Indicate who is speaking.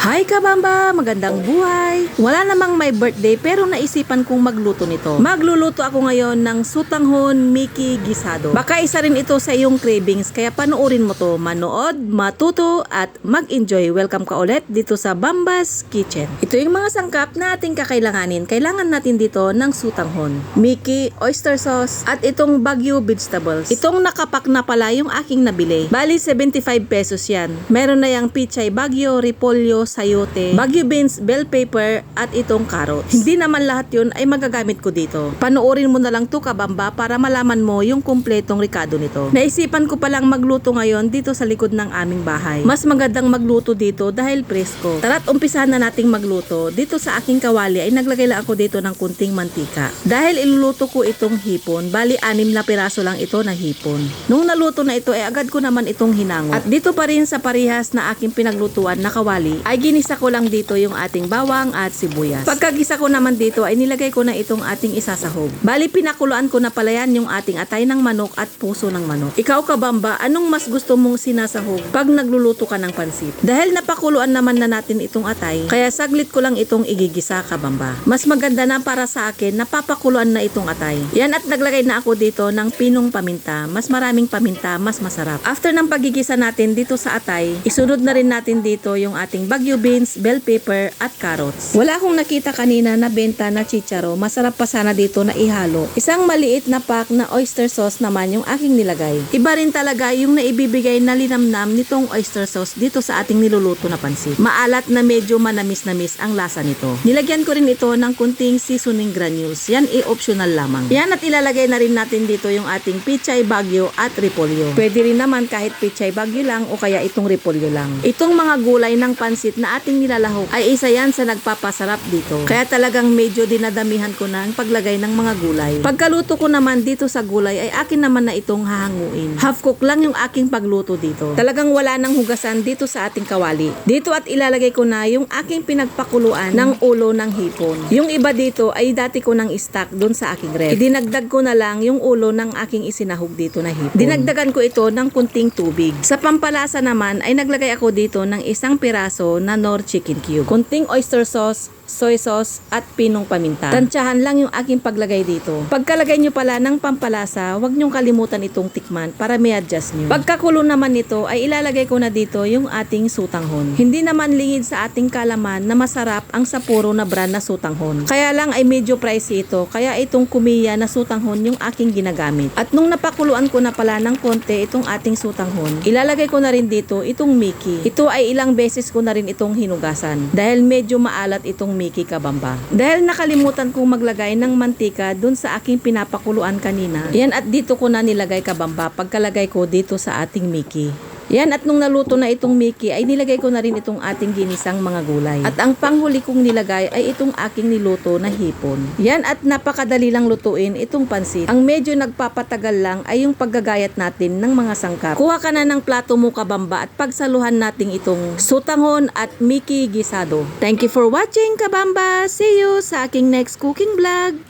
Speaker 1: Hi Kabamba! Magandang buhay! Wala namang may birthday pero naisipan kong magluto nito. Magluluto ako ngayon ng sutanghon Mickey Gisado. Baka isa rin ito sa iyong cravings kaya panoorin mo to. Manood, matuto at mag-enjoy. Welcome ka ulit dito sa Bambas Kitchen. Ito yung mga sangkap na ating kakailanganin. Kailangan natin dito ng sutanghon, Mickey oyster sauce at itong Baguio vegetables. Itong nakapak na pala yung aking nabili. Bali 75 pesos yan. Meron na yung pichay Baguio, repolyo, sayote, Baguio beans, bell pepper at itong carrots. Hindi naman lahat yun ay magagamit ko dito. Panoorin mo na lang to kabamba para malaman mo yung kumpletong rikado nito. Naisipan ko palang magluto ngayon dito sa likod ng aming bahay. Mas magandang magluto dito dahil presko. Tara't umpisahan na nating magluto. Dito sa aking kawali ay naglagay lang ako dito ng kunting mantika. Dahil iluluto ko itong hipon, bali anim na piraso lang ito na hipon. Nung naluto na ito ay agad ko naman itong hinango. At dito pa rin sa parihas na aking pinaglutuan na kawali ay ginisa ko lang dito yung ating bawang at sibuyas. Pagkagisa ko naman dito ay nilagay ko na itong ating isasahog. Bali pinakuluan ko na pala yan yung ating atay ng manok at puso ng manok. Ikaw kabamba, anong mas gusto mong sinasahog pag nagluluto ka ng pansit? Dahil napakuluan naman na natin itong atay, kaya saglit ko lang itong igigisa kabamba. Mas maganda na para sa akin napapakuluan na itong atay. Yan at naglagay na ako dito ng pinong paminta. Mas maraming paminta, mas masarap. After ng pagigisa natin dito sa atay, isunod na rin natin dito yung ating bagyo beans, bell pepper at carrots. Wala akong nakita kanina na benta na chicharo. Masarap pa sana dito na ihalo. Isang maliit na pack na oyster sauce naman yung aking nilagay. Iba rin talaga yung naibibigay na linamnam nitong oyster sauce dito sa ating niluluto na pansit. Maalat na medyo manamis-namis ang lasa nito. Nilagyan ko rin ito ng kunting seasoning granules. Yan i-optional lamang. Yan at ilalagay na rin natin dito yung ating pichay bagyo at repolyo. Pwede rin naman kahit pichay bagyo lang o kaya itong repolyo lang. Itong mga gulay ng pansit na ating nilalahok ay isa yan sa nagpapasarap dito. Kaya talagang medyo dinadamihan ko na ang paglagay ng mga gulay. Pagkaluto ko naman dito sa gulay ay akin naman na itong hahanguin. Half cook lang yung aking pagluto dito. Talagang wala nang hugasan dito sa ating kawali. Dito at ilalagay ko na yung aking pinagpakuluan ng ulo ng hipon. Yung iba dito ay dati ko nang stock doon sa aking ref. Idinagdag ko na lang yung ulo ng aking isinahog dito na hipon. Dinagdagan ko ito ng kunting tubig. Sa pampalasa naman ay naglagay ako dito ng isang piraso na chicken cube. Kunting oyster sauce, soy sauce at pinong paminta. Tansyahan lang yung aking paglagay dito. Pagkalagay nyo pala ng pampalasa, huwag nyong kalimutan itong tikman para may adjust nyo. Pagkakulo naman nito ay ilalagay ko na dito yung ating sutanghon. Hindi naman lingid sa ating kalaman na masarap ang sapuro na brand na sutanghon. Kaya lang ay medyo pricey ito, kaya itong kumiya na sutanghon yung aking ginagamit. At nung napakuluan ko na pala ng konti itong ating sutanghon, ilalagay ko na rin dito itong Mickey. Ito ay ilang beses ko na rin itong hinugasan dahil medyo maalat itong Mickey kabamba. Dahil nakalimutan kong maglagay ng mantika dun sa aking pinapakuluan kanina. Yan at dito ko na nilagay kabamba pagkalagay ko dito sa ating Mickey. Yan at nung naluto na itong Mickey ay nilagay ko na rin itong ating ginisang mga gulay. At ang panghuli kong nilagay ay itong aking niluto na hipon. Yan at napakadali lang lutuin itong pansit. Ang medyo nagpapatagal lang ay yung paggagayat natin ng mga sangkap. Kuha ka na ng plato mo kabamba at pagsaluhan natin itong sutanghon at Mickey gisado. Thank you for watching kabamba. See you sa aking next cooking vlog.